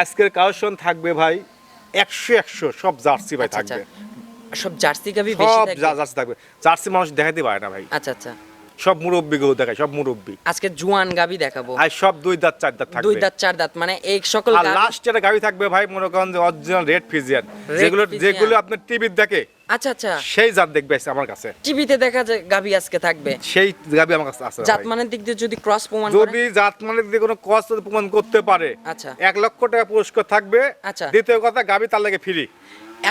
আজকের কালেকশন থাকবে ভাই একশো একশো সব জার্সি ভাই আচ্ছা, আচ্ছা। থাকবে সব জার্সি গাবি বেশি সব জার্সি থাকবে। জার্সি মানুষ দেখাতে পারে না ভাই। আচ্ছা আচ্ছা। সব মুরব্বী গুলো দেখায় সব মুরব্বী। আজকে জুয়ান গাবি দেখাবো। আর সব দুই দাঁত চার দাঁত থাকবে। দুই দাঁত চার দাঁত মানে এই সকল লাস্ট যেটা গাবি থাকবে ভাই মনে করেন যে অরিজিনাল রেড ফিজিয়ান যেগুলো যেগুলো আপনার টিভির দেখে আচ্ছা আচ্ছা। সেই জাত দেখবে আমার কাছে। টিভিতে দেখা যায় গাবি আজকে থাকবে। সেই গাবি আমার কাছে আছে জাত মানের দিক দিয়ে যদি ক্রস প্রমাণ যদি জাত মানে যদি কোনো কষ্ট প্রমাণ করতে পারে আচ্ছা। এক লক্ষ টাকা পুরস্কার থাকবে। আচ্ছা। দ্বিতীয় কথা গাবি তার লাগে ফ্রি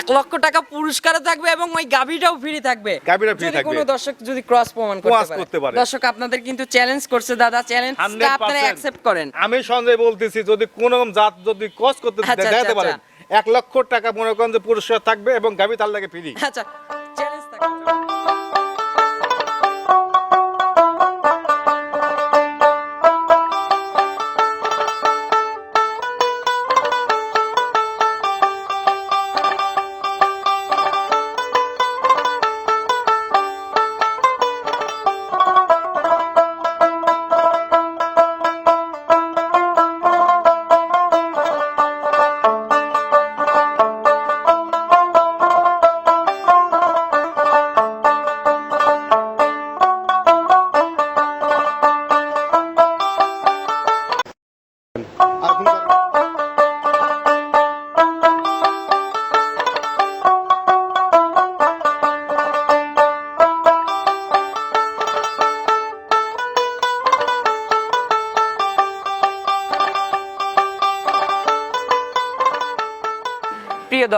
এক লক্ষ টাকা পুরস্কারও থাকবে এবং ওই গাভিটাও ফ্রি থাকবে। free যদি থাকবে। কোনো দর্শক যদি ক্রস প্রমাণ করতে পারে। দর্শক আপনাদের কিন্তু চ্যালেঞ্জ করছে দাদা। চ্যালেঞ্জ 100% আপনারা অ্যাকসেপ্ট করেন। আমি সঞ্জয় বলতেছি যদি কোন রকম জাত যদি ক্রস করতে আচ্ছা, আচ্ছা, দেখাতে আচ্ছা। পারেন এক লক্ষ টাকা মনে করেন যে পুরস্কার থাকবে এবং গাবি তার লাগে ফ্রি। আচ্ছা চ্যালেঞ্জ থাকবে।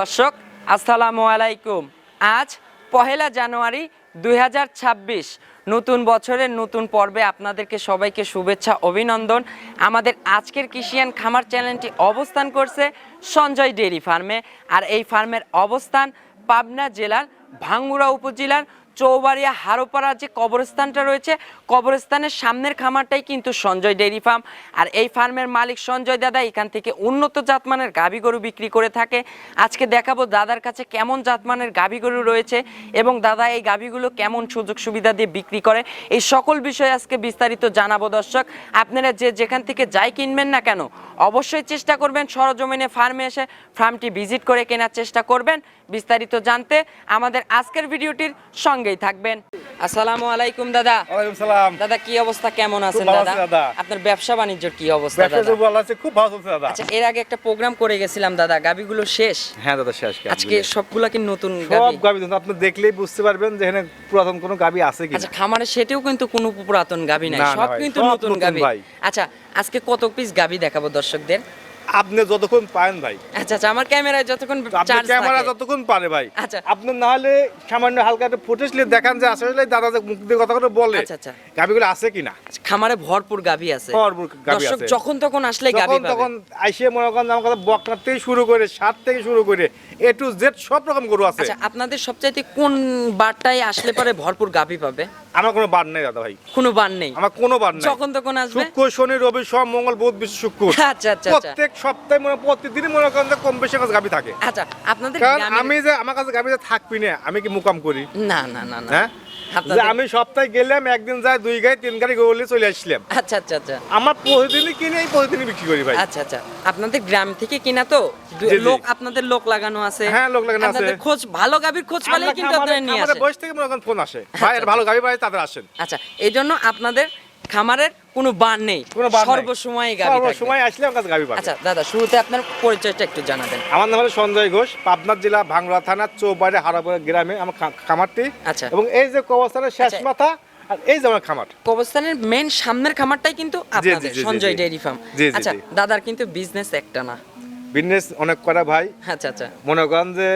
দর্শক, আসসালামু আলাইকুম। আজ পহেলা জানুয়ারি দু হাজার ছাব্বিশ। নতুন বছরের নতুন পর্বে আপনাদেরকে সবাইকে শুভেচ্ছা, অভিনন্দন। আমাদের আজকের কৃষিয়ান খামার চ্যানেলটি অবস্থান করছে সঞ্জয় ডেরি ফার্মে। আর এই ফার্মের অবস্থান পাবনা জেলার ভাঙ্গুড়া উপজেলার চৌবাড়িয়া হারোপাড়া যে কবরস্থানটা রয়েছে, কবরস্থানের সামনের খামারটাই কিন্তু সঞ্জয় ডেইরি ফার্ম। আর এই ফার্মের মালিক সঞ্জয় দাদা এখান থেকে উন্নত জাতমানের গাভী গরু বিক্রি করে থাকে। আজকে দেখাবো দাদার কাছে কেমন জাতমানের গাভী গরু রয়েছে এবং দাদা এই গাভীগুলো কেমন সুযোগ সুবিধা দিয়ে বিক্রি করে। এই সকল বিষয়ে আজকে বিস্তারিত জানাব দর্শক। আপনারা যে যেখান থেকে যাই কিনবেন না কেন, অবশ্যই চেষ্টা করবেন সরজমিনে ফার্মে এসে ফার্মটি ভিজিট করে কেনার চেষ্টা করবেন। বিস্তারিত জানতে আমাদের আজকের ভিডিওটির সঙ্গেই থাকবেন। আসসালামু আলাইকুম দাদা। ওয়ালাইকুম সালাম। দাদা কি অবস্থা? কেমন আছেন দাদা? আপনার ব্যবসা বাণিজ্যর কি অবস্থা দাদা? তো ভালো আছে খুব ভালো চলছে দাদা। আচ্ছা এর আগে একটা প্রোগ্রাম করে গেছিলাম দাদা। গাবিগুলো শেষ? হ্যাঁ দাদা শেষ আজকে সবগুলা কি নতুন গাবি? সব গাবি গাবি কিন্তু আপনি দেখলেই বুঝতে পারবেন যে এখানে পুরাতন কোনো গাবি আছে কি আচ্ছা খামারে সেটাও কিন্তু কোনো পুরাতন গাবি নাই সব কিন্তু নতুন নতুন গাবি। আচ্ছা আজকে কত পিস গাবি দেখাবো দর্শকদের? আপনি যতক্ষণ পারেন ভাই। আচ্ছা আচ্ছা আমার ক্যামেরায় যতক্ষণ চার্জ ক্যামেরা যতক্ষণ পারে ভাই। আচ্ছা। আপনি না হলে সামান্য হালকা একটা ফুটেজ নিয়ে দেখান যে আসলে দাদা যে মুখ দিয়ে কথা করে বলে। আচ্ছা, আচ্ছা। গাবিগুলো আছে কিনা খামারে ভরপুর গাবি আছে। ভরপুর গাভী দর্শক আছে। যখন তখন আসলে গাবি তখন তখন আইসে মনে করেন আমার কাছে বকনার থেকে শুরু করে সাত থেকে শুরু করে এ টু জেড সব রকম গরু আছে। আচ্ছা আপনাদের সবচাইতে কোন বারটায় আসলে পরে ভরপুর গাবি পাবে? আমার কোনো বার নেই দাদা ভাই। কোনো বার নেই? আমার কোনো বার নেই। যখন তখন আসবে? শুক্র শনি রবি সব মঙ্গল বুধ বৃহস্পতি শুক্র। আচ্ছা আচ্ছা আচ্ছা। প্রত্যেক সপ্তাহে মনে প্রতিদিনই মনে করেন যে কম বেশি কাছে গাবি থাকে। আচ্ছা আপনাদের আমি যে আমার কাছে গাবি যে থাকবি না আমি কি মুকাম করি? না না না না। হ্যাঁ? যে আমি সপ্তাহে গেলাম একদিন যাই দুই গাড়ি তিন গাড়ি গরু চলে আসলাম। আচ্ছা আচ্ছা আচ্ছা। আমার প্রতিদিনই কিনে এই প্রতিদিনই বিক্রি করি ভাই। আচ্ছা আচ্ছা। আপনাদের গ্রাম থেকে কিনা তো। লোক আপনাদের লোক লাগানো আছে। হ্যাঁ, লোক লাগানো আছে। আপনাদের খোঁজ ভালো গাভীর খোঁজ পেলেই কিন্তু আপনারা নিয়ে আসেন আমাদের বয়স থেকে মনে ফোন আসে। ভাই ভালো গাবি ভাই তাদের আসেন। আচ্ছা এই জন্য আপনাদের খামারের কোনো বান নেই। সর্বসময় সময় আসলে আমার কাছে গাবি পাবে। আচ্ছা দাদা শুরুতে আপনার পরিচয়টা একটু জানাবেন। আমার নাম হলো সঞ্জয় ঘোষ পাবনা জেলা থানা চৌবাড়ি হারাপুর গ্রামে আমার খামারটি। আচ্ছা। এবং এই যে কবস্থানের শেষ আচ্ছা। মাথা আর এই যে আমার খামার। কবস্থানের মেন সামনের খামারটাই কিন্তু আপনাদের সঞ্জয় ফার্ম। আচ্ছা দাদার কিন্তু বিজনেস একটা না। বিজনেস অনেক করা ভাই। আচ্ছা আচ্ছা। মনে করেন যে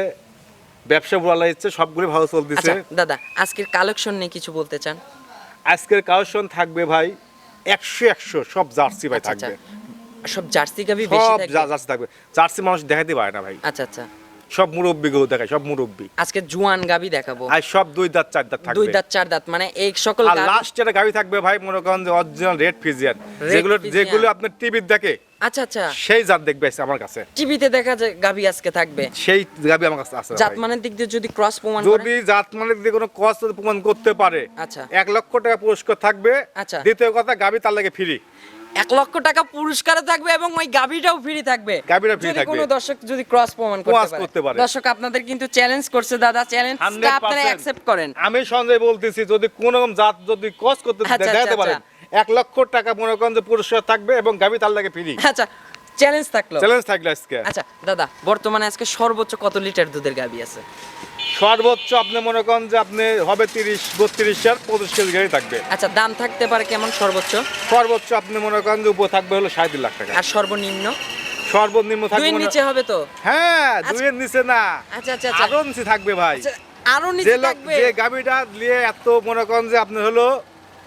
ব্যবসা বলা ইচ্ছে সবগুলো ভালো চলতেছে। আচ্ছা দাদা আজকের কালেকশন নিয়ে কিছু বলতে চান? আজকের কালেকশন থাকবে ভাই একশো একশো সব জার্সি ভাই আচ্ছা আচ্ছা। থাকবে। সব জার্সি গাবি বেশি সব জার্সি থাকবে? জার্সি মানুষ দেখাতে পারে না ভাই। আচ্ছা আচ্ছা। সব মুরব্বী গুলো দেখায় সব মুরব্বী। আজকে জুয়ান গাবি দেখাবো। আর সব দুই দাঁত চার দাঁত থাকবে। দুই দাঁত চার দাঁত মানে এই সকল আর লাস্ট যেটা গাড়ি থাকবে ভাই মনে করেন যে অরিজিনাল রেড ফিজিয়ান যেগুলো। যেগুলো আপনার টিভির দেখে আচ্ছা আচ্ছা। সেই জাত দেখবে আমার কাছে। টিভিতে দেখা যায় গাবি আজকে থাকবে। সেই গাবি আমার কাছে আছে জাত মানের দিক দিয়ে যদি ক্রস প্রমাণ যদি জাত মানে যদি কোনো কষ্ট প্রমাণ করতে পারে আচ্ছা। এক লক্ষ টাকা পুরস্কার থাকবে। আচ্ছা। দ্বিতীয় কথা গাবি তার লাগে ফ্রি এক লক্ষ টাকা পুরস্কারও থাকবে এবং ওই গাভিটাও ফ্রি থাকবে। গাভীটা যদি থাকবে। কোনো দর্শক যদি ক্রস প্রমাণ করতে পারে। দর্শক আপনাদের কিন্তু চ্যালেঞ্জ করছে দাদা। চ্যালেঞ্জটা আপনারা 100% অ্যাকসেপ্ট করেন। আমি সঞ্জয় বলতেছি যদি কোন রকম জাত যদি ক্রস করতে আচ্ছা, দেখাতে আচ্ছা, পারেন এক লক্ষ টাকা মনে করেন যে পুরস্কার থাকবে এবং গাবি তার লাগে ফ্রি। আচ্ছা চ্যালেঞ্জ থাকল। চ্যালেঞ্জ থাকলে আজকে। আচ্ছা দাদা বর্তমানে আজকে সর্বোচ্চ কত লিটার দুধের গাভি আছে? সর্বোচ্চ আপনি মনে করেন যে আপনি হবে তিরিশ বত্রিশ চার পঁচিশ কেজি গাড়ি থাকবে। আচ্ছা দাম থাকতে পারে কেমন সর্বোচ্চ? সর্বোচ্চ আপনি মনে করেন যে উপর থাকবে হলো সাড়ে তিন লাখ টাকা। আর সর্বনিম্ন? সর্বনিম্ন থাকবে নিচে হবে তো? হ্যাঁ দুইয়ের নিচে না। আচ্ছা আচ্ছা আচ্ছা। আরও নিচে থাকবে ভাই। আচ্ছা, আরও নিচে থাকবে? যে গাবিটা নিয়ে এত মনে করেন যে আপনি হলো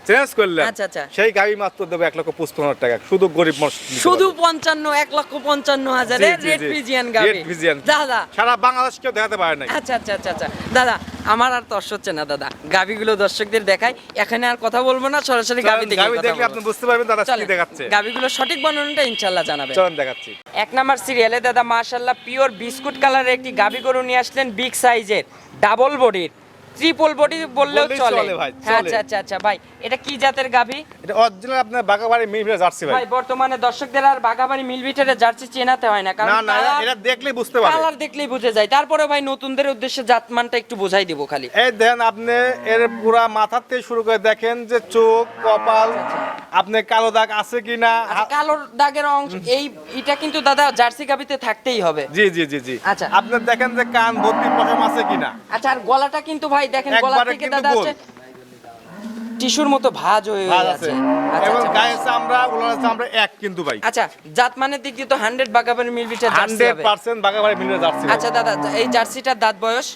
চেঞ্জ আচ্ছা, আচ্ছা। সেই গাবি মাত্র দেবে এক লক্ষ পঁচপন্ন হাজার টাকা। শুধু গরিব মানুষ শুধু পঞ্চান্ন এক লক্ষ পঞ্চান্ন হাজারে জি, জি, রেড জি। ফ্রিজিয়ান গাভি দাদা। সারা বাংলাদেশ কেউ দেখাতে পারে নাই। আচ্ছা আচ্ছা আচ্ছা আচ্ছা। দাদা আমার আর তর্স হচ্ছে না দাদা। গাবিগুলো দর্শকদের দেখাই। এখানে আর কথা বলব না সরাসরি গাবি দেখে গাবি দেখলে আপনি বুঝতে পারবেন দাদা কি দেখাচ্ছে। গাবিগুলো সঠিক বর্ণনাটা ইনশাল্লাহ জানাবে চলেন দেখাচ্ছি। এক নাম্বার সিরিয়ালে দাদা মার্শাল্লাহ পিওর বিস্কুট কালারের একটি গাবি গরু নিয়ে আসলেন বিগ সাইজের ডাবল বডির ট্রিপল বডি বললেও চলে। ভাই, আচ্ছা আচ্ছা আচ্ছা ভাই এটা কি জাতের গাভি? এটা অরিজিনাল আপনার বাগাবাড়ি মিরপুরে জার্সি ভাই। ভাই বর্তমানে দর্শকদের আর বাগাবাড়ি মিলবিটারে জার্সি চেনাতে হয় না কারণ না না এটা দেখলেই বুঝতে পারবে কালার দেখলেই বুঝে যায়। তারপরে ভাই নতুনদের উদ্দেশ্যে জাতমানটা একটু বোঝাই দিব খালি। এই দেখেন আপনি এর পুরা মাথার থেকে শুরু করে দেখেন যে চোখ কপাল আপনি কালো দাগ আছে কিনা? আচ্ছা, কালোর দাগের অংশ এই এটা কিন্তু দাদা জার্সি গাবিতে থাকতেই হবে। জি জি জি জি। আচ্ছা। আপনি দেখেন যে কান ভর্তি পশম আছে কিনা? আচ্ছা আর গলাটা কিন্তু ভাই দেখেন গলা থেকে দাদা। হচ্ছে টিস্যুর মতো ভাঁজ হয়ে আছে আছে। আচ্ছা, এবং আচ্ছা, গায়ে চামড়া উলার চামড়া এক কিন্তু ভাই। আচ্ছা জাতমানের দিক দিয়ে তো হান্ড্রেড বাগাবাড়ি মিলবিটা জার্সি হান্ড্রেড হবে পার্সেন্ট বাগাবাড়ি মিরপুরে জার্সি আচ্ছা দাদা এই জার্সিটার দাঁত বয়স?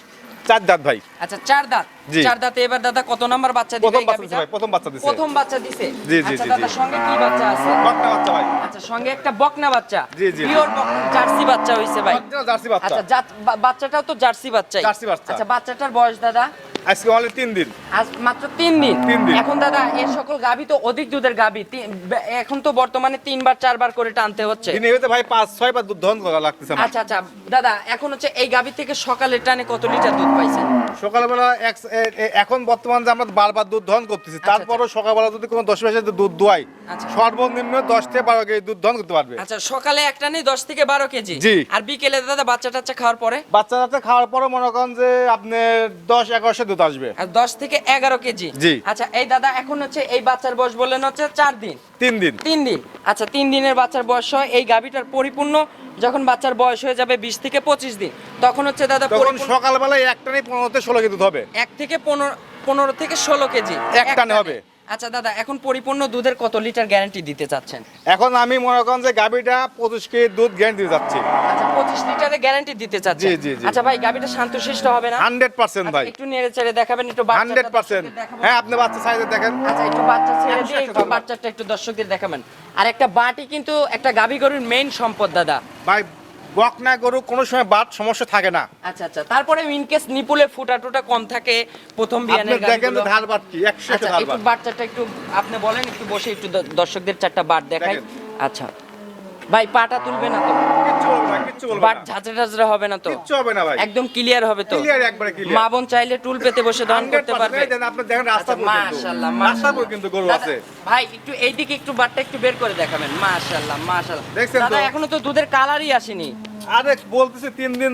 চার দাঁত ভাই। আচ্ছা চার দাঁত। চার দাঁতে এবার দাদা কত নাম্বার বাচ্চা দিবে প্রথম বাচ্চা? দিছে প্রথম বাচ্চা দিছে। প্রথম বাচ্চা দিছে? জি, জি, আচ্ছা জি, দাদা সঙ্গে কি বাচ্চা আছে? বকনা বাচ্চা ভাই। আচ্ছা সঙ্গে একটা বকনা বাচ্চা। জি, জি, পিওর বকনা জার্সি বাচ্চা হইছে ভাই। জার্সি বাচ্চা। আচ্ছা বাচ্চাটাও তো জার্সি বাচ্চাই। জার্সি বাচ্চা। আচ্ছা বাচ্চাটার বয়স দাদা? আজকে অনলি তিন দিন। আজ মাত্র তিন দিন? তিন দিন। এখন দাদা এই সকল গাভী তো অধিক দুধের গাভী এখন তো বর্তমানে তিনবার চারবার করে টানতে হচ্ছে। দিনে হইতে ভাই পাঁচ ছয় বার দুধ করা লাগতেছে আচ্ছা আচ্ছা। দাদা এখন হচ্ছে এই গাভী থেকে সকালের টানে কত লিটার দুধ পাইছেন? সকালবেলা এখন বর্তমান যে আমরা বারবার দুধ দহন করতেছি আচ্ছা, তারপরও সকালবেলা যদি কোনো দশ মাসে দুধ দোয়াই আচ্ছা। সর্বনিম্ন দশ থেকে বারো কেজি দুধ দহন করতে পারবে। আচ্ছা সকালে একটা নেই দশ থেকে বারো কেজি। জি। আর বিকেলে দাদা বাচ্চা টাচ্চা খাওয়ার পরে? বাচ্চা বাচ্চা খাওয়ার পরে মনে করেন যে আপনি দশ এগারোশো দুধ আসবে। দশ থেকে এগারো কেজি। জি। আচ্ছা এই দাদা এখন হচ্ছে এই বাচ্চার বয়স বললেন হচ্ছে চার দিন। তিন দিন। তিন দিন। আচ্ছা তিন দিনের বাচ্চার বয়স হয়। এই গাভীটার পরিপূর্ণ যখন বাচ্চার বয়স হয়ে যাবে বিশ থেকে পঁচিশ দিন তখন হচ্ছে দাদা তখন সকালবেলায় একটা নেই পনেরো থেকে ষোলো কেজি হবে। এক থেকে পনেরো পনেরো থেকে ষোলো কেজি। একটানে। হবে। আচ্ছা দাদা এখন পরিপূর্ণ দুধের কত লিটার গ্যারান্টি দিতে চাচ্ছেন? এখন আমি মনে করেন যে গাভীটা পঁচিশ কেজি দুধ গ্যারান্টি দিতে যাচ্ছি। আচ্ছা পঁচিশ লিটারের গ্যারান্টি দিতে চাচ্ছেন? জি, জি, জি। আচ্ছা ভাই গাভীটা শান্তশিষ্ট হবে না? হান্ড্রেড পার্সেন্ট আচ্ছা, ভাই। একটু নেড়ে চেড়ে দেখাবেন একটু হান্ড্রেড পার্সেন্ট। হ্যাঁ আপনি বাচ্চা সাইজে দেখেন। আচ্ছা একটু বাচ্চা ছেড়ে দিয়ে একটু বাচ্চাটা একটু দর্শকদের দেখাবেন। আর একটা বাটি কিন্তু একটা গাভী গরুর মেইন সম্পদ দাদা। ভাই বক না গরু কোনো সময় বাদ সমস্যা থাকে না। আচ্ছা আচ্ছা। তারপরে ইনকেস নিপুলে ফুটা টুটা কম থাকে প্রথম আপনি বিয়ানের দেখেন ধার বাদ কি একশো আচ্ছা ধার একটু বাদ বাচ্চাটা একটু আপনি বলেন একটু বসে একটু দর্শকদের চারটা বাদ দেখাই। আচ্ছা। ভাই পাটা তুলবে না তো? বাট ঝাঁচড়া ঝাঁচড়া হবে না তো। কিচ্ছু হবে না ভাই। একদম ক্লিয়ার হবে তো। ক্লিয়ার একবারে মা বোন চাইলে টুল পেতে বসে দহন করতে পারবে। আপনি দেখেন রাস্তা পর কিন্তু। মাশাআল্লাহ। কিন্তু গরু আছে। ভাই একটু এইদিকে একটু বাটটা একটু বের করে দেখাবেন। মাশাআল্লাহ মাশাআল্লাহ। দাদা এখনও তো দুধের কালারই আসেনি। আরে বলতেছে তিন দিন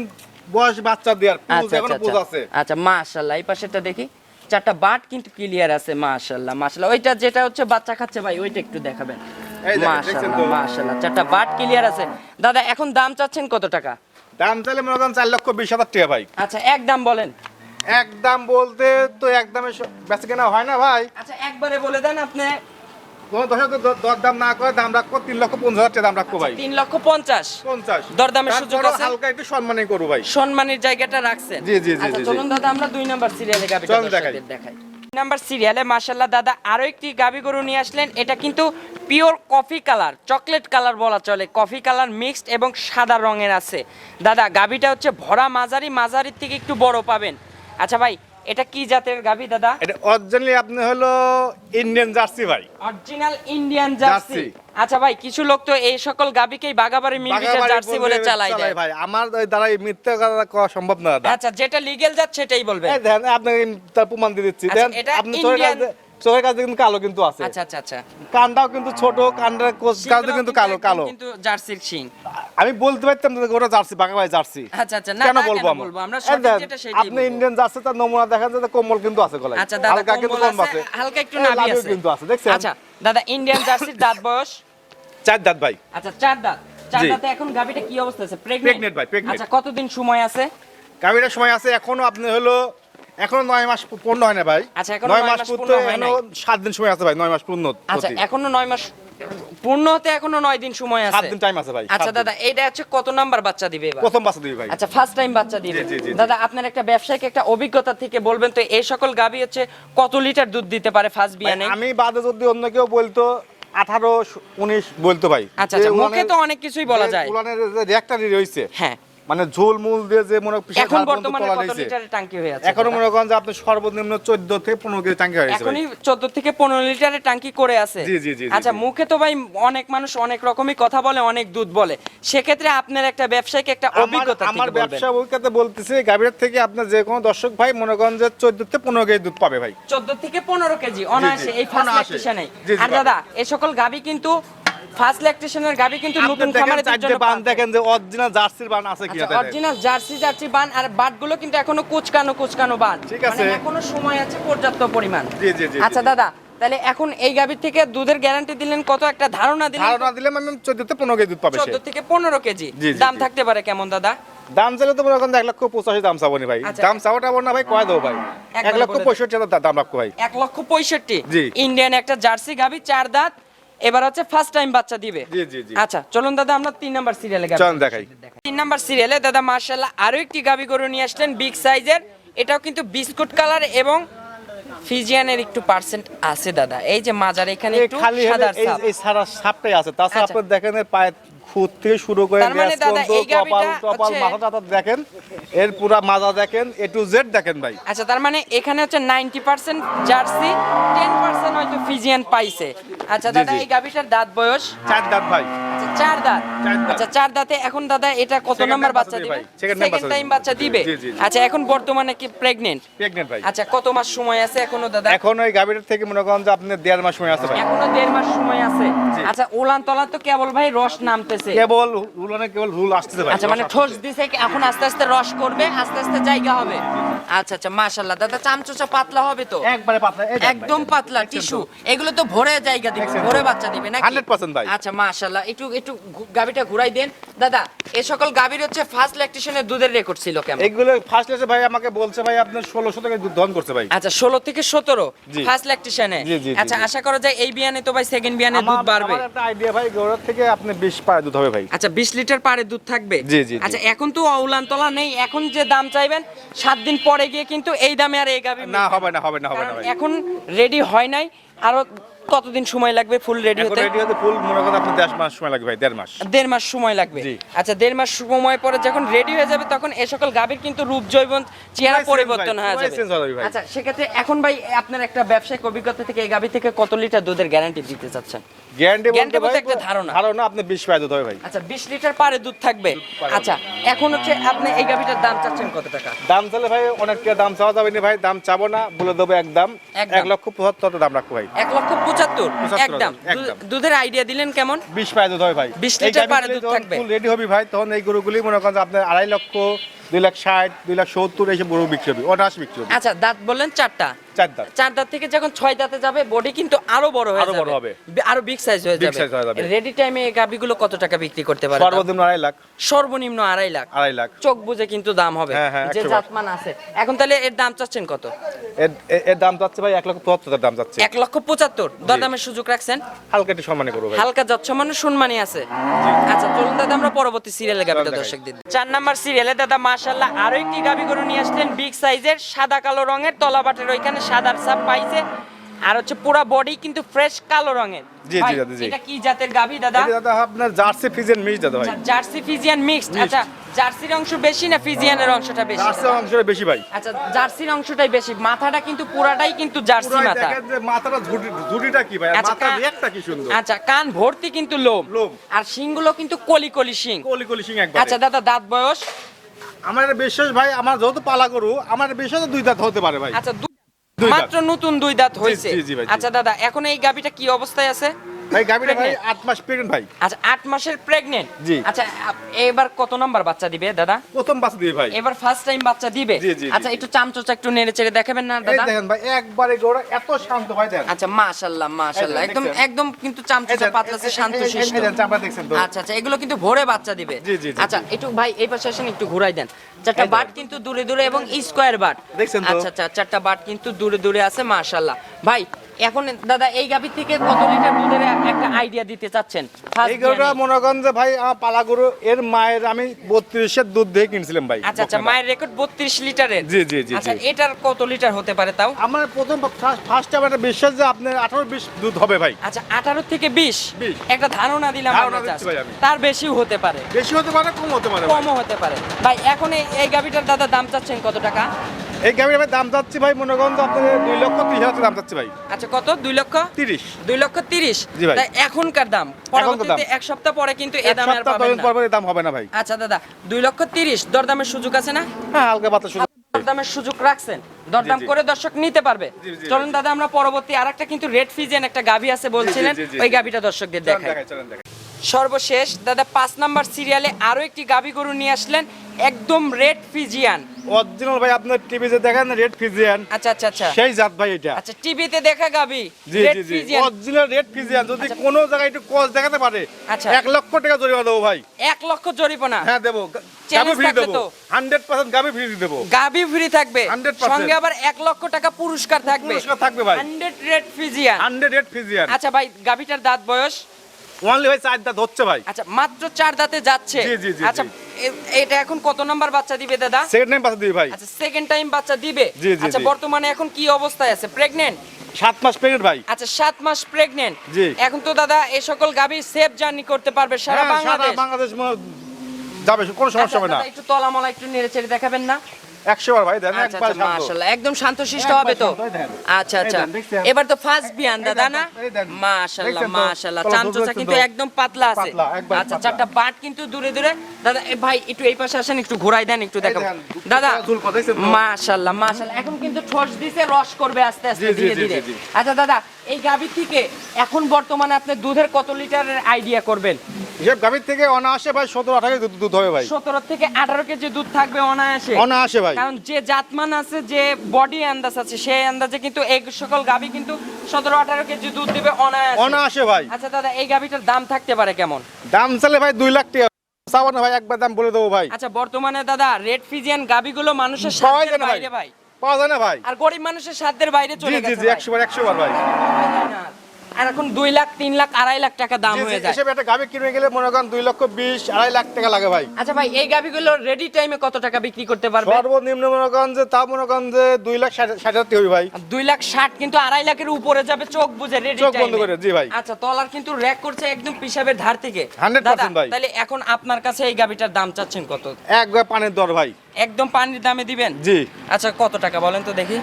বয়স বাচ্চা দেওয়ার। পুজ আচ্ছা এখনও আচ্ছা পুজ আচ্ছা। আছে। আচ্ছা মাশাআল্লাহ এই পাশেরটা দেখি। চারটা বাট কিন্তু ক্লিয়ার আছে মাশাআল্লাহ মাশাআল্লাহ। ওইটা যেটা হচ্ছে বাচ্চা খাচ্ছে ভাই ওইটা একটু দেখাবেন। এই দেখেন, দেখছেন তো? মাশাআল্লাহ মাশাআল্লাহ চারটা বাট ক্লিয়ার আছে। দাদা এখন দাম চাচ্ছেন কত টাকা? দাম চাইলে মনে করেন চার লক্ষ বিশ হাজার টাকা ভাই। আচ্ছা এক দাম বলেন। একদম বলতে তো একদমে স- বেচা কেনা হয় না ভাই। আচ্ছা একবারে বলে দেন আপনি। কোনো দাম না করে দাম রাখব তিন লক্ষ পঞ্চাশ হাজার দাম রাখব ভাই। তিন লক্ষ পঞ্চাশ। পঞ্চাশ। দরদামের সুযোগ আছে? হালকা একটু সম্মানই করব ভাই। সম্মানের জায়গাটা রাখছেন। জি, জি, জি, আচ্ছা। চলুন দাদা আমরা দুই নাম্বার সিরিয়ালে গাবিটা দেখাই। নাম্বার সিরিয়ালে মাসাল্লাহ দাদা আরও একটি গাবি গরু নিয়ে আসলেন। এটা কিন্তু pure coffee colour chocolate colour বলা চলে। কফি কালার মিক্সড এবং সাদা রঙের আছে। দাদা গাবিটা হচ্ছে ভরা মাঝারি মাঝারির থেকে একটু বড় পাবেন। আচ্ছা ভাই এটা কি জাতের গাবি দাদা? এটা অরিজিনালি আপনি হলো ইন্ডিয়ান জার্সি ভাই। Original Indian jersey jersey. আচ্ছা ভাই কিছু লোক তো এই সকল গাবিকেই বাগাবাড়ি মিলিটারি জার্সি বলে চালায় দেয়। ভাই আমার ওই দ্বারা এই মিথ্যা কথা কওয়া সম্ভব না আচ্ছা যেটা লিগ্যাল যাচ্ছে সেটাই বলবেন আপনি দেখেন আপনাকে তার প্রমাণ দিয়ে দিচ্ছি। আচ্ছা, দেন আপনি তো চোখের কাছে কিন্তু কালো কিন্তু আছে। আচ্ছা আচ্ছা আচ্ছা। কানটাও কিন্তু ছোট কানটার কাছে কিন্তু কালো কালো। কিন্তু জার্সির শিং। আমি বলতে পারতাম যে ওটা জার্সি বাঁকা ভাই জার্সি। আচ্ছা আচ্ছা না কেন বলব আমরা? সঠিক যেটা সেটাই আপনি ইন্ডিয়ান জার্সি তার নমুনা দেখেন যে কম্বল কিন্তু আছে গলায়। আচ্ছা দাদা হালকা কিন্তু কম আছে, হালকা একটু নাভি আছে। কিন্তু আছে দেখছেন? আচ্ছা দাদা ইন্ডিয়ান জার্সির দাঁত বয়স? চার দাঁত ভাই। আচ্ছা চার দাঁত। চার। দাঁতে এখন গাবিটা কি অবস্থা আছে? Pregnant? ভাই, pregnant। আচ্ছা কতদিন সময় আছে? গাভীটার সময় আছে এখনও আপনি হলো এখনও নয় মাস পূর্ণ হয় না ভাই। আচ্ছা, এখনও নয় মাস পূর্ণ হয় এখনও সাত দিন সময় আছে ভাই নয় মাস পূর্ণ আচ্ছা এখনও নয় মাস পূর্ণ হতে এখনও নয় দিন সময় সাত দিন টাইম আছে ভাই আচ্ছা দাদা এইটা হচ্ছে কত নাম্বার বাচ্চা দিবে এবার? প্রথম বাচ্চা দিবি ভাই। আচ্ছা ফার্স্ট টাইম বাচ্চা দিবে। দাদা আপনার একটা ব্যবসায়িক একটা অভিজ্ঞতা থেকে বলবেন তো এই সকল গাবি হচ্ছে কত লিটার দুধ দিতে পারে ফার্স্ট বিয়ানে? আমি বাদে যদি অন্য কেউ বলতো আঠারো উনিশ বলতো ভাই। আচ্ছা আচ্ছা মুখে তো অনেক কিছুই বলা যায়। রিয়াক্টারি রয়েছে হ্যাঁ। মানে ঝোল মূল দিয়ে যে মনে হয় এখন বর্তমানে কত লিটারের টাঙ্কি হয়ে আছে? এখনও? মনে করেন যে আপনি সর্বনিম্ন চোদ্দ থেকে পনেরো কেজি টাঙ্কি হয়েছে এখনই চোদ্দ থেকে পনেরো লিটারের টাঙ্কি করে আছে। জি, জি, জি, আচ্ছা মুখে তো ভাই অনেক মানুষ অনেক রকমই কথা বলে অনেক দুধ বলে। সেক্ষেত্রে আপনার একটা ব্যবসায়িক একটা অভিজ্ঞতা আমার ব্যবসা অভিজ্ঞতা বলতেছি গাভীর থেকে আপনার যে কোনো দর্শক ভাই মনে করেন যে চোদ্দ থেকে পনেরো কেজি দুধ পাবে ভাই। চোদ্দ থেকে পনেরো কেজি অনায়াসে এই ফার্স্ট জি, আর দাদা এই সকল গাবি কিন্তু ফার্স্ট ল্যাকটেশনের গাবি কিন্তু নতুন খামারে চারটে বান দেখেন যে অরিজিনাল জার্সির বান আছে কিনা দেখেন। অরিজিনাল জার্সি জার্সি বান আর বাটগুলো কিন্তু এখনও কুচকানো কুচকানো বান। ঠিক আছে। মানে এখনও সময় আছে পর্যাপ্ত পরিমাণ। জি, জি, জি, আচ্ছা দাদা তাহলে এখন এই থেকে দুধের গ্যারান্টি দিলেন কত? একটা ধারণা দিলেন? ধারণা দিলে মানে চোদ্দ থেকে পনেরো কেজি দুধ পাবে সে। চোদ্দ থেকে পনেরো কেজি। জি, জি, দাম থাকতে পারে কেমন দাদা? দাম চাইলে তো যে এক লক্ষ পঁচাশি দাম চাবো ভাই। আচ্ছা। দাম না ভাই কয় দেবো ভাই? এক লক্ষ পঁয়ষট্টি দাম রাখব ভাই। এক লক্ষ পঁয়ষট্টি। ইন্ডিয়ান একটা জার্সি গাবি চার দাঁত এবার হচ্ছে ফার্স্ট টাইম বাচ্চা দিবে জি, জি, জি। আচ্ছা চলুন দাদা আমরা তিন নাম্বার সিরিয়ালে গাবি চলুন দেখাই। তিন নাম্বার সিরিয়ালে দাদা মার্শাল্লাহ আরও একটি গাবি গরু নিয়ে আসলেন বিগ সাইজের এটাও কিন্তু বিস্কুট কালার এবং ফিজিয়ানের একটু পার্সেন্ট আছে দাদা এই যে মাজার এখানে একটু সাদা সাপ এই সারা সাপটাই আছে তাছাড়া আচ্ছা। আপনি দেখেন পায়ে পায়ের খুদ থেকে শুরু করে মানে কপাল মাথা দেখেন এর পুরো মাজা দেখেন এ টু জেড দেখেন ভাই। আচ্ছা তার মানে এখানে হচ্ছে ninety percent jersey ten percent হয়তো ফিজিয়ান পাইছে। আচ্ছা দাদা এই গাবিটার দাঁত বয়স? চার দাঁত ভাই। চার দাঁত। আচ্ছা চার দাঁতে এখন দাদা এটা কত নাম্বার বাচ্চা বাচ্চা দিবে দিবে? ভাই। Second time সেকেন্ড টাইম বাচ্চা দিবে? জি, জি, জি। আচ্ছা এখন বর্তমানে কি প্রেগনেন্ট প্রেগনেন্ট ভাই। আচ্ছা কত মাস সময় আছে এখনও দাদা? এখন ওই গাভীর থেকে মনে করেন যে আপনি দেড় মাস সময় আছে ভাই। এখনও দেড় মাস সময় আছে। আচ্ছা ওলান তলান তো কেবল ভাই রস নামতেছে। কেবল রুলানে কেবল রুল আসতেছে ভাই। আচ্ছা মানে ঠোস দিছে এখন আস্তে আস্তে রস করবে আস্তে আস্তে জায়গা হবে। আচ্ছা আচ্ছা মাশাআল্লাহ। দাদা চামচুচা পাতলা হবে তো? একবারে পাতলা একদম পাতলা টিস্যু। এগুলো তো ভরে জায়গা দিবে ভরে বাচ্চা দিবে নাকি? 100% ভাই। আচ্ছা মাশাআল্লাহ। একটু একটু গাবিটা ঘুরাই দেন। দাদা এই সকল গাবির হচ্ছে ফার্স্ট ল্যাকটেশনের দুধের রেকর্ড ছিল কেমন? এইগুলো ফার্স্ট এসে ভাই আমাকে বলছে ভাই আপনার ষোলোশো টাকা দুধ দহন করছে ভাই। আচ্ছা ষোলো থেকে সতেরো জি। ফার্স্ট ল্যাকটেশনে আচ্ছা আশা করা যায় এই বিয়ানে তো ভাই সেকেন্ড বিয়ানে দুধ বাড়বে। আমার একটা আইডিয়া ভাই গৌড়ার থেকে আপনি বিশ পায়ে দুধ হবে ভাই। আচ্ছা বিশ লিটার পারে দুধ থাকবে? জি, জি। আচ্ছা এখন তো অউলান তলা নেই এখন যে দাম চাইবেন সাত দিন পরে গিয়ে কিন্তু এই দামে আর এই গাবি না হবে না হবে না হবে না এখন রেডি হয় নাই। আরও কতদিন সময় লাগবে ফুল রেডি হতে? রেডি হতে ফুল মনে করেন আপনি দেড় মাস সময় লাগবে ভাই দেড় মাস। দেড় মাস সময় লাগবে। আচ্ছা দেড় মাস সময় পরে যখন রেডি হয়ে যাবে তখন এ সকল গাভীর কিন্তু রূপ জৈবন চেহারা পরিবর্তন হয়ে যাবে। আচ্ছা সেক্ষেত্রে এখন ভাই আপনার একটা ব্যবসায়িক অভিজ্ঞতা থেকে এই গাভী থেকে কত লিটার দুধের গ্যারান্টি দিতে চাচ্ছেন? গ্যারান্টি বলতে ভাই একটা ধারণা। ধারণা আপনি বিশ পায়ে দুধ হবে ভাই। আচ্ছা বিশ লিটার পারে দুধ থাকবে। আচ্ছা এখন হচ্ছে আপনি এই গাভীটার দাম চাচ্ছেন কত টাকা? দাম চাইলে ভাই অনেকটা দাম চাওয়া যাবে না ভাই দাম চাবো না বলে দেবো একদম একদম। এক লক্ষ পঁচাত্তর দাম রাখব ভাই। এক লক্ষ পঁচাত্তর? একদম। দুধের আইডিয়া দিলেন কেমন? বিশ পায়ে দুধ হয় ভাই। 20 লিটার পারে দুধ থাকবে। রেডি হবি ভাই তখন এই গরুগুলি মনে করেন আপনার আড়াই লক্ষ দুই লাখ ষাট দুই লাখ সত্তর গরু বিক্রি হবে বিক্রি হবে। আচ্ছা দাঁত বললেন চারটা। চার দাঁত। চার দাঁত থেকে যখন ছয় দাঁতে যাবে বডি কিন্তু আরও বড় হয়ে যাবে বড় হবে। আরও বিগ সাইজ হয়ে যাবে। রেডি টাইমে এই গাবিগুলো কত টাকা বিক্রি করতে পারে? সর্বনিম্ন আড়াই লাখ। সর্বনিম্ন আড়াই লাখ। আড়াই লাখ। চোখ বুঝে কিন্তু দাম হবে। হ্যাঁ, হ্যাঁ, যে জাতমান আছে। এখন তাহলে এর দাম চাচ্ছেন কত? এর দাম যাচ্ছে ভাই এক লক্ষ পঁচাত্তর দাম যাচ্ছে। এক লক্ষ পঁচাত্তর। দরদামের সুযোগ রাখছেন? হালকা একটু সম্মানে করব হালকা যৎসমান্য সম্মানী আছে। আচ্ছা চলুন দাদা আমরা পরবর্তী সিরিয়ালে গাবিটা দর্শক দিন চার নাম্বার সিরিয়ালে দাদা মাশাল্লাহ আরও একটি গাবি গরু নিয়ে আসলেন বিগ সাইজের সাদা কালো রঙের তলাবাটের ওইখানে সাদার সাপ পাইছে। আর হচ্ছে পুরা বডি কিন্তু ফ্রেশ কালো রঙের। জি, জি, দাদা, জি। এটা কি জাতের গাবি দাদা? এটা দাদা আপনার জার্সি ফিজেন মিস দাদা ভাই। আচ্ছা, জার্সি ফিজিয়ান Mixed। আচ্ছা জার্সির অংশ বেশি না ফিজিয়ানের অংশটা বেশি? জার্সি অংশটা বেশি ভাই। আচ্ছা জার্সির অংশটাই বেশি। মাথাটা কিন্তু পুরাটাই কিন্তু জার্সি মাথা। দেখেন যে মাথাটা ঝুটি ঝুটিটা কি ভাই? আচ্ছা, মাথার কি সুন্দর। আচ্ছা কান ভর্তি কিন্তু লোম। লোম। আর শিংগুলো কিন্তু কলি কলি শিং। কলি কলি সিং একবার। আচ্ছা দাদা দাঁত বয়স? আমার বিশ্বাস ভাই আমার যত পালা গরু আমার বিশ্বাস দুই দাঁত হতে পারে ভাই। আচ্ছা মাত্র নতুন দুই দাঁত হয়েছে। আচ্ছা দাদা এখন এই গাবিটা কি অবস্থায় আছে? ভাই গাভিটা ভাই Pregnant? আট মাস প্রেগনেন্ট ভাই। আচ্ছা আট মাসের প্রেগনেন্ট জি। আচ্ছা এবার কত নাম্বার বাচ্চা দিবে দাদা? প্রথম বাচ্চা দিয়ে ভাই। এবার ফার্স্ট টাইম বাচ্চা দিবে? জি, জি, জি। আচ্ছা একটু চামচোচা একটু নেড়ে চেড়ে দেখাবেন না দাদা? দেখেন ভাই একবারে গোড়া এত শান্ত ভাই দেখেন আচ্ছা মাশাল্লাহ এই একদম একদম কিন্তু চামচোচা পাতলাছে শান্ত শিষ্ট আচ্ছা আচ্ছা এগুলো কিন্তু ভোরে বাচ্চা দিবে। জি, জি, জি, আচ্ছা একটু ভাই এই পাশে আসেন একটু ঘুরাই দেন। চারটা বাট কিন্তু দূরে দূরে এবং স্কোয়ার বাট। দেখছেন আচ্ছা আচ্ছা চারটা বাট কিন্তু দূরে দূরে আছে মাশাল্লাহ ভাই এখন দাদা এই গাভী থেকে কত লিটার দুধের একটা আইডিয়া দিতে চাচ্ছেন? এই গরুটা মনে করেন যে ভাই আমার পালা গরু এর মায়ের আমি বত্রিশের দুধ দিয়ে কিনছিলাম ভাই আচ্ছা আচ্ছা মায়ের রেকর্ড বত্রিশ লিটারের জি, জি, জি, আচ্ছা এটার কত লিটার হতে পারে তাও? আমার প্রথম ফার্স্ট টাইম একটা বিশ্বাস যে আপনার আঠারো বিশ দুধ হবে ভাই। আচ্ছা আঠারো থেকে বিশ? 20 একটা ধারণা দিলাম আমরা। তার বেশিও হতে পারে। বেশি হতে পারে কম হতে পারে কমও হতে পারে। ভাই এখন এই- গাভিটার দাদা দাম চাচ্ছেন কত টাকা? এই গাড়ির ভাই দাম যাচ্ছে ভাই মনে করেন যে আপনার দুই লক্ষ তিরিশ হাজার দাম যাচ্ছে ভাই। আচ্ছা কত? দুই লক্ষ? তিরিশ। দুই লক্ষ তিরিশ? জি ভাই। তাই এখনকার দাম? পরবর্তীতে এক সপ্তাহ পরে কিন্তু এ দামে আর পাবেন না। পরে দাম হবে না ভাই। আচ্ছা দাদা দুই লক্ষ তিরিশ দরদামের সুযোগ আছে না? হ্যাঁ হালকা পাতা শুধু দরদামের সুযোগ রাখছেন। দরদাম। করে দর্শক নিতে পারবে। চলুন দাদা আমরা পরবর্তী আরেকটা কিন্তু রেড ফিজেন একটা গাভি আছে বলছিলেন। ওই গাভিটা দর্শকদের দেখাই চলেন দেখাই। সর্বশেষ দাদা পাঁচ নাম্বার সিরিয়ালে আরও একটি গাভি গরু নিয়ে আসলেন একদম রেড ফিজিয়ান অরিজিনাল ভাই আপনার টিভিতে দেখেন রেড ফিজিয়ান আচ্ছা আচ্ছা আচ্ছা। সেই জাত ভাই এটা। আচ্ছা টিভিতে দেখা জি রেড জি জি। ফিজিয়ান অরিজিনাল রেড ফিজিয়ান যদি আচ্ছা। কোনো জায়গায় একটু কস দেখাতে পারে আচ্ছা। এক লক্ষ টাকা জরিমানা দেবো ভাই। এক লক্ষ জরিমানা। হ্যাঁ দেবো। গাবি ফ্রি দেবো। তো? হান্ড্রেড পার্সেন্ট গাবি ফ্রি দেবো। গাভি ফ্রি থাকবে। 100% সঙ্গে আবার এক লক্ষ টাকা পুরস্কার থাকবে। পুরস্কার থাকবে ভাই। Hundred red Friesian hundred red Friesian আচ্ছা ভাই গাভিটার দাঁত বয়স? ভাই চার দাঁত হচ্ছে ভাই। আচ্ছা মাত্র চার দাঁতে যাচ্ছে। জি, জি, জি, আচ্ছা এটা এখন কত নাম্বার বাচ্চা দিবে দাদা? সেকেন্ড টাইম পাশে দিই ভাই। আচ্ছা সেকেন্ড টাইম বাচ্চা দিবে? জি, জি, আচ্ছা বর্তমানে এখন কি অবস্থায় আছে? প্রেগনেন্ট সাত মাস প্রেগনেন্ট ভাই। আচ্ছা সাত মাস প্রেগনেন্ট জি। এখন তো দাদা এই সকল গাভি সেফ জার্নি করতে পারবে সারা হ্যাঁ, বাংলাদেশ। বাংলাদেশ যাবে কোনো সমস্যা আচ্ছা, হবে না। একটু তলামলা একটু নেড়ে চেড়ে দেখাবেন না? একশো বার ভাই দেন আচ্ছা একবার আচ্ছা মাশাআল্লাহ একদম শান্তশিষ্ট হবে তো? শান্ত, এই দেন। আচ্ছা আচ্ছা। এবার তো ফার্স্ট বিয়ান দাদা না? মাশাআল্লাহ মাশাআল্লাহ। চামচোচা কিন্তু একদম পাতলা আছে। আচ্ছা চারটা বাট কিন্তু দূরে দূরে। দাদা ভাই একটু এই পাশে আসেন একটু ঘোরাই দেন একটু দেখাবো। দাদা মাশাআল্লাহ মাশাআল্লাহ। এখন কিন্তু ঠোস দিছে রস করবে আস্তে আস্তে ধীরে ধীরে। আচ্ছা দাদা এই গাভীর থেকে এখন বর্তমানে আপনি দুধের কত লিটারের আইডিয়া করবেন? হিসেব গাভীর থেকে অনায়াসে ভাই সতেরো আঠারো দুধ দুধ হবে ভাই। সতেরো থেকে আঠারো কেজি দুধ থাকবে অনায়াসে? অনায়াসে ভাই। কারণ যে জাতমান আছে যে বডি আন্দাজ আছে সেই আন্দাজে কিন্তু এই সকল গাভি কিন্তু সতেরো আঠারো কেজি দুধ দিবে অনায়াসে। অনায়াসে ভাই। আচ্ছা দাদা এই গাভিটার দাম থাকতে পারে কেমন? দাম চালে ভাই দুই লাখ টাকা। ভাই একবার দাম বলে দেবো ভাই। আচ্ছা বর্তমানে দাদা রেড ফিজিয়ান গাভিগুলো মানুষের ভাই। বাইরে ভাই। পাওয়া যায় না ভাই। আর গরিব মানুষের সাধ্যের বাইরে জি চলে জি গেছে জি ভাই। একশো বার একশো বার ভাই। আর এখন দুই লাখ তিন লাখ আড়াই লাখ টাকা দাম হয়ে যায়। হিসেবে একটা গাভী কিনে গেলে মনে করেন দুই লক্ষ বিশ আড়াই লাখ টাকা লাগে ভাই। আচ্ছা ভাই এই গাভিগুলো রেডি টাইমে কত টাকা বিক্রি করতে পারবে? সর্বনিম্ন মনে করেন যে তা মনে করেন যে দুই লাখ ষাট হাজার হবে ভাই। দুই লাখ ষাট কিন্তু আড়াই লাখের উপরে যাবে চোখ বুঝে রেডি চোখ বন্ধ করে, জি ভাই। আচ্ছা তলার কিন্তু র্যাক করছে একদম পিসাবের ধার থেকে। 100% ভাই। তাহলে এখন আপনার কাছে এই গাবিটার দাম চাচ্ছেন কত? একবার পানের দর ভাই। একদম পানির দামে দিবেন? জি। আচ্ছা কত টাকা বলেন তো দেখি।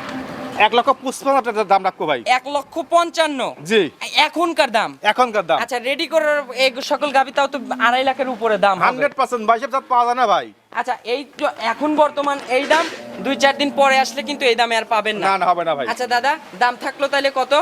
এক লক্ষ পঁচপান্ন টাকার দাম রাখব ভাই। এক লক্ষ পঞ্চান্ন। জি। এখনকার দাম? এখনকার দাম। আচ্ছা রেডি করার এই সকল গাবি তাও তো আড়াই লাখের উপরে দাম হান্ড্রেড পার্সেন্ট ভাই সব পাওয়া যায় না ভাই। আচ্ছা এই তো এখন বর্তমান এই দাম দুই চার দিন পরে আসলে কিন্তু এই দামে আর পাবেন না। না হবে না ভাই। আচ্ছা দাদা দাম থাকল তাহলে কত?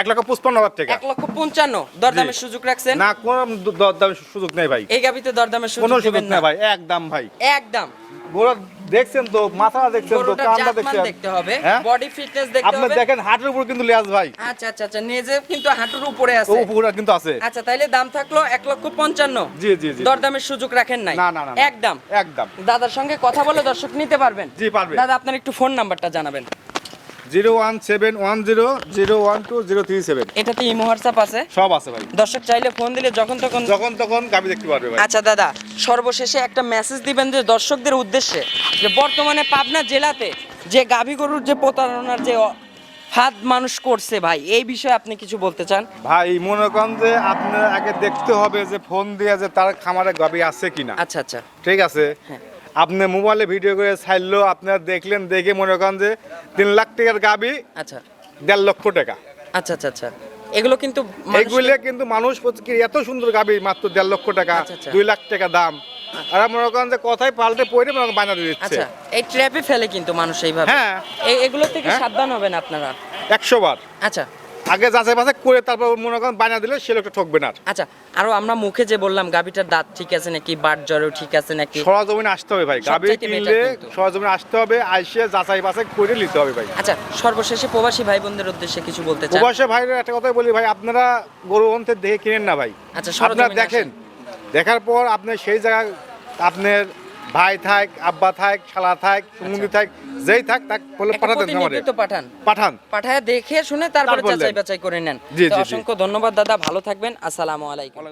এক লক্ষ পঁচপান্ন হাজার টাকা। এক লক্ষ পঞ্চান্ন। দরদামের। সুযোগ রাখছেন? না কোনো দর দামের সুযোগ নেই ভাই। এই গাবিতে দরদামের কোনো সুযোগ নেই না। ভাই একদম ভাই। একদম। গোড়া দেখছেন তো মাথা দেখছেন তো কানটা দেখছেন? দেখতে হবে হ্যাঁ? বডি ফিটনেস দেখতে হবে। আপনি দেখেন হাটের উপর কিন্তু লেজ ভাই। আচ্ছা আচ্ছা আচ্ছা নেজে কিন্তু হাঁটুর উপরে আছে। উপরে কিন্তু আছে। আচ্ছা তাহলে দাম থাকল এক লক্ষ পঞ্চান্ন। জি জি জি। দরদামের সুযোগ রাখেন নাই। না না না না। একদম। একদম। দাদার সঙ্গে কথা বলে দর্শক নিতে পারবেন। জি পারবে। দাদা আপনার একটু ফোন নাম্বারটা জানাবেন। Zero one seven one zero zero one two zero three seven. এটাতে ইমো হোয়াটসঅ্যাপ আছে? সব আছে ভাই। দর্শক চাইলে ফোন দিলে যখন তখন যখন তখন গাবি দেখতে পারবে ভাই। আচ্ছা দাদা সর্বশেষে একটা মেসেজ দিবেন যে দর্শকদের উদ্দেশ্যে যে বর্তমানে পাবনা জেলাতে যে গাভী গরুর যে প্রতারণার যে ফাঁদ মানুষ করছে ভাই এই বিষয়ে আপনি কিছু বলতে চান? ভাই মনে করেন যে আপনার আগে দেখতে হবে যে ফোন দিয়ে যে তার খামারে গাবি আছে কিনা। আচ্ছা আচ্ছা। ঠিক আছে? হ্যাঁ। আপনি মোবাইলে ভিডিও করে ছাড়লো আপনার দেখলেন দেখে মনে করেন যে তিন লাখ টাকার গাবি আচ্ছা। দেড় লক্ষ টাকা। আচ্ছা আচ্ছা আচ্ছা। এগুলো কিন্তু এইগুলো কিন্তু মানুষ এত সুন্দর গাবি মাত্র দেড় লক্ষ টাকা আচ্ছা, আচ্ছা। দুই লাখ টাকা দাম। আর মনে করেন যে কথাই পাল্টে পড়ে মনে করেন বানা দিচ্ছে। আচ্ছা এই ট্র্যাপে ফেলে কিন্তু মানুষ এইভাবে। হ্যাঁ। এগুলো থেকে হ্যাঁ। সাবধান হবেন আপনারা। একশো বার। আচ্ছা। আগে যাচাই বাছাই করে তারপর মনে করেন বানা দিলে সে লোকটা ঠকবে না আচ্ছা আরও আমরা মুখে যে বললাম গাবিটার দাঁত ঠিক আছে নাকি বাট জ্বরও ঠিক আছে নাকি? সরজমিনে আসতে হবে ভাই। গাবি কিনলে। সরজমিনে আসতে হবে আইসে যাচাই বাছাই করে নিতে হবে ভাই। আচ্ছা সর্বশেষে প্রবাসী ভাই বোনদের উদ্দেশ্যে কিছু বলতে চান। প্রবাসে ভাইরা একটা কথাই বলি ভাই আপনারা গরু অন্তের দেখে কিনেন না ভাই। আচ্ছা, আপনারা দেখেন। দেখার পর আপনি সেই জায়গায় আপনার ভাই থাক আব্বা থাক শালা থাক সুমুনি থাক যেই থাক তাক বলে পাঠাতে পাঠাতেন আমাদের। প্রতিনিধিত্ব পাঠান। পাঠান। পাঠায় দেখে শুনে তারপরে চাচাই যাচাই বাছাই করে নেন। তো। অসংখ্য ধন্যবাদ দাদা ভালো থাকবেন আসসালামু আলাইকুম।